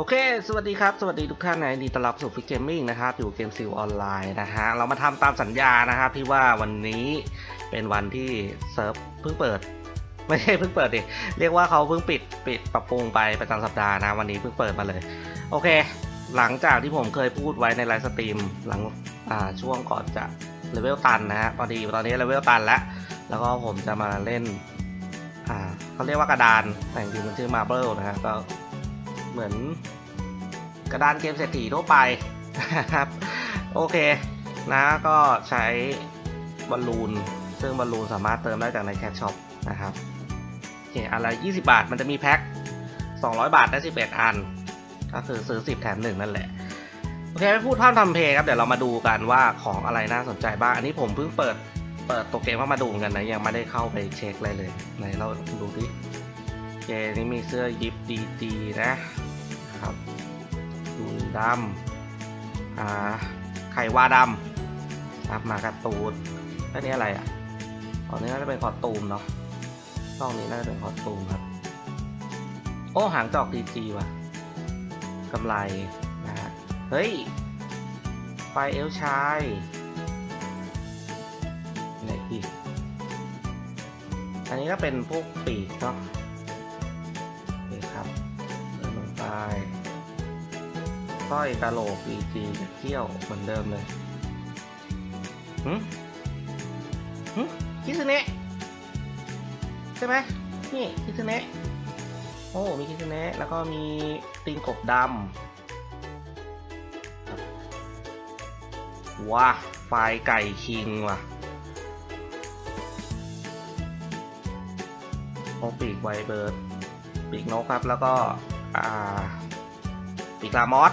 โอเค สวัสดีครับ สวัสดีทุกท่านนะยินดีต้อนรับสู่ฟิกเกมมิ่งนะครับ อยู่เกมซิลออนไลน์นะฮะ เรามาทำตามสัญญานะครับที่ว่าวันนี้เป็นวันที่เซิร์ฟเพิ่งเปิด ไม่ใช่เพิ่งเปิดดิ เรียกว่าเขาเพิ่งปิดปิดปรับปรุงไปประจำสัปดาห์นะ วันนี้เพิ่งเปิดมาเลย โอเค หลังจากที่ผมเคยพูดไว้ในไลฟ์สตรีมหลังช่วงก่อนจะเลเวลตันนะฮะ พอดีตอนนี้เลเวลตันแล้ว แล้วก็ผมจะมาเล่น อ่าเขาเรียกว่ากระดาน แต่จริงมันชื่อมาเบิลนะฮะก็เหมือน กระดานเกมเศรษฐีทั่วไปนะครับโอเคนะก็ใช้บอลลูน ซึ่งบอลลูนสามารถเติมได้จากในแคชช็อปนะครับโอเคอันละ20 บาทมันจะมีแพ็ค200 บาทได้ 11 อัน ก็คือซื้อ 10 แถม 1 นั่นแหละ โอเคไม่พูดพร่ำทำเพลงครับ เดี๋ยวเรามาดูกันว่าของอะไรน่าสนใจบ้าง อันนี้ผมเพิ่งเปิดเปิดตัวเกมเข้ามาดูกันนะ ยังไม่ได้เข้าไปเช็คอะไรเลยไหนเราดูดิโอเคนี่มีเสื้อยิปดีดีนะครับ ดูดำอ่าไข่ว่าดำครับมากร์ตูนแล้วนี่อะไรอะตอนนี้น่าจะเป็นคอตูมเนาะช่องนี้น่าจะเป็นคอตูมครับ โอ้หางจอกดีจีว่ะกำไรนะฮะเฮ้ยไฟเอลชายไหนอีกอันนี้ก็เป็นพวกปีกเนาะ สร้อยกะโหลกดีจีเกี้ยวเหมือนเดิมเลยหืมหืมคิซเนะใช่ไหมนี่คิซเนะโอ้มีคิซเนะแล้วก็มีตีนกบดำว้าไฟไก่คิงว่ะโอปีกไวเบิร์ดปีกนกครับแล้วก็ อ่าปีกลามอส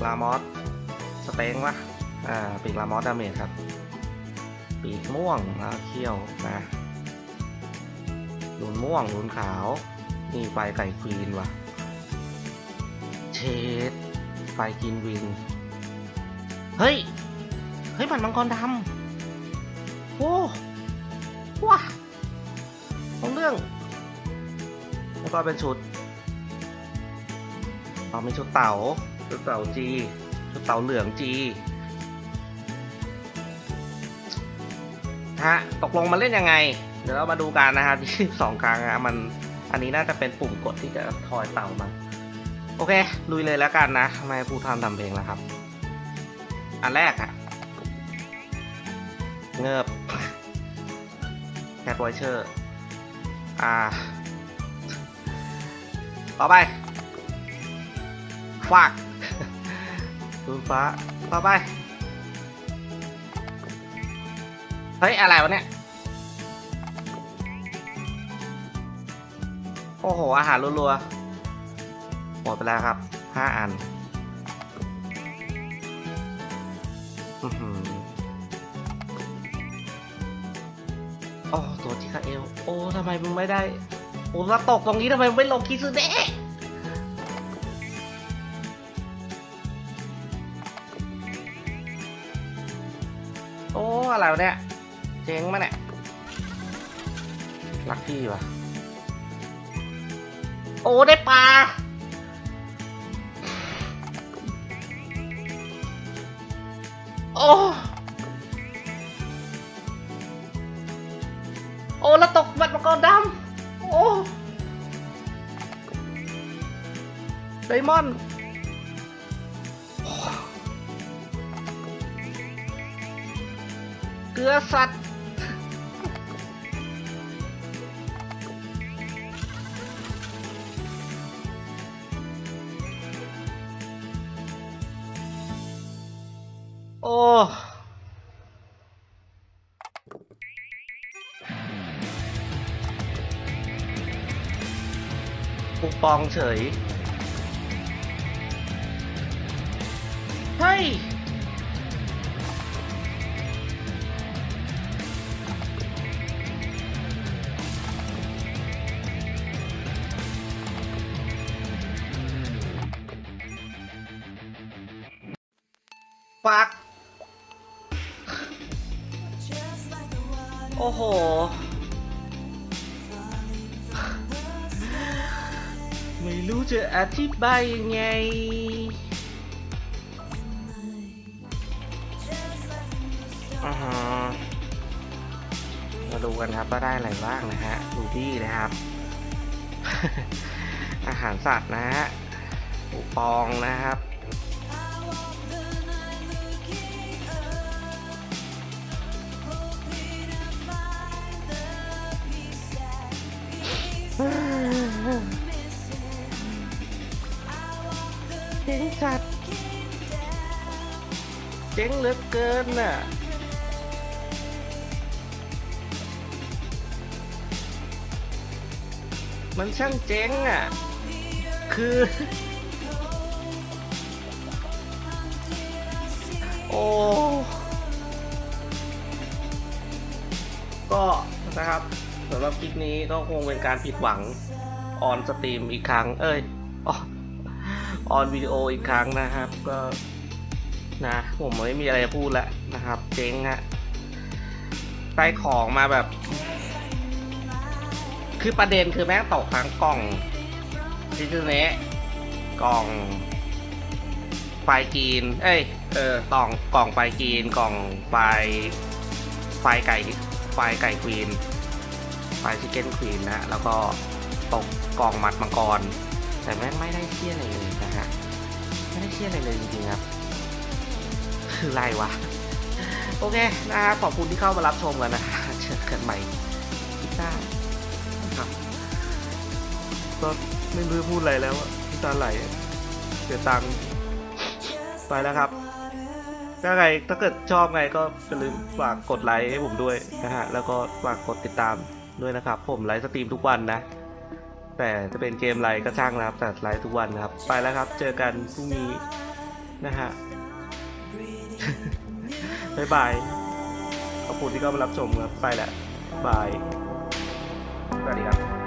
กลามอสสเต็งวะอ่าปีกลามอสดาเมจครับ ปีกม่วงแล้วเขี้ยวนะลุนม่วงลุนขาวนี่ไฟไก่ควีนว่ะเชดไฟกินวิน เฮ้ย เฮ้ยมันมังกรดำโอ้ว้าของเรื่องแล้วก็เป็นชุดต่อมีชุดเต่า ชุดเต่าจีชุดเต่าเหลืองจีฮะตกลงมาเล่นยังไง เดี๋ยวเรามาดูกันนะฮะที่สองครั้งอะมันอันนี้น่าจะเป็นปุ่มกดที่จะทอยเต่ามาโอเคลุยเลยแล้วกันนะไม่ให้พูดทำทำเพลงแล้วครับ อันแรกอะเงิบแคทไวเชอร์อ่า ต่อไปฟาก ดูฟ้าต่อไป เฮ้ย อะไรวะเนี่ย โอ้โห อาหารรัวๆ หมดไปแล้วครับ ห้าอันอื้อหือโอ้ตัวจิคาเอล โอ้ทำไมมึงไม่ได้ โอ้แล้วตกตรงนี้ทำไมมึงไม่ลงคิซึเนะ อะไรวะเนี่ย เจ๊งมาเนี่ยลักกี้วะโอ้ ได้ปลาโอ้โอ้ แล้วตกบัตรมังกรดำโอ้ไดมอนด์ เกลือสัตว์ โอ้ปุกปองเฉย เฮ้ย ปักโอ้โหบไม่รู้จะอธิบายยังไง อ่าฮะมาดูกันครับว่าได้อะไรบ้างนะฮะ ดูดี้นะครับ อาหารสัตว์นะฮะ ปูปองนะครับ เจ๋งจัดเจ๋งเหลือเกินน่ะมันช่างเจ๋งอะ คือ โอ้ ก็นะครับสำหรับคลิปนี้ก็คงเป็นการผิดหวังออนสตรีมอีกครั้ง เอ้ยอ๋อ ออนวิดีโออีกครั้งนะครับ ก็นะผมไม่มีอะไรจะพูดแล้วนะครับ เจ๊งฮะได้ของมาแบบ คือประเด็นคือแม่งตกทั้งกล่องดิจิเนะกล่องไฟกีน เอ้ย เออกล่องกล่องไฟกีน กล่องไฟไฟไก่ไฟไก่ควีนไฟชิคเก้นควีนนะ แล้วก็ตกกล่องมัดมังกร แต่แม่งไม่ได้เชี่ยอะไรเลยนะฮะไม่ได้เชี่ยอะไรเลยจริงๆครับ คือไรวะ โอเคนะครับขอบคุณที่เข้ามารับชมกันนะฮะเจอกันใหม่คลิปหน้านะครับก็ไม่รู้พูดอะไรแล้วอะน้ำตาไหลเสียตังค์ไปแล้วครับถ้าไงถ้าเกิดชอบไงก็อย่าลืมฝากกดไลค์ให้ผมด้วยนะฮะแล้วก็ฝากกดติดตามด้วยนะครับ ผมไลฟ์สตรีมทุกวันนะ แต่จะเป็นเกมไรก็ช่างนะครับแต่ไลฟ์ทุกวันนะครับ ไปแล้วครับ เจอกันพรุ่งนี้นะฮะบ๊ายบาย ขอบคุณที่เข้ามารับชมครับ ไปแหละบาย สวัสดีครับ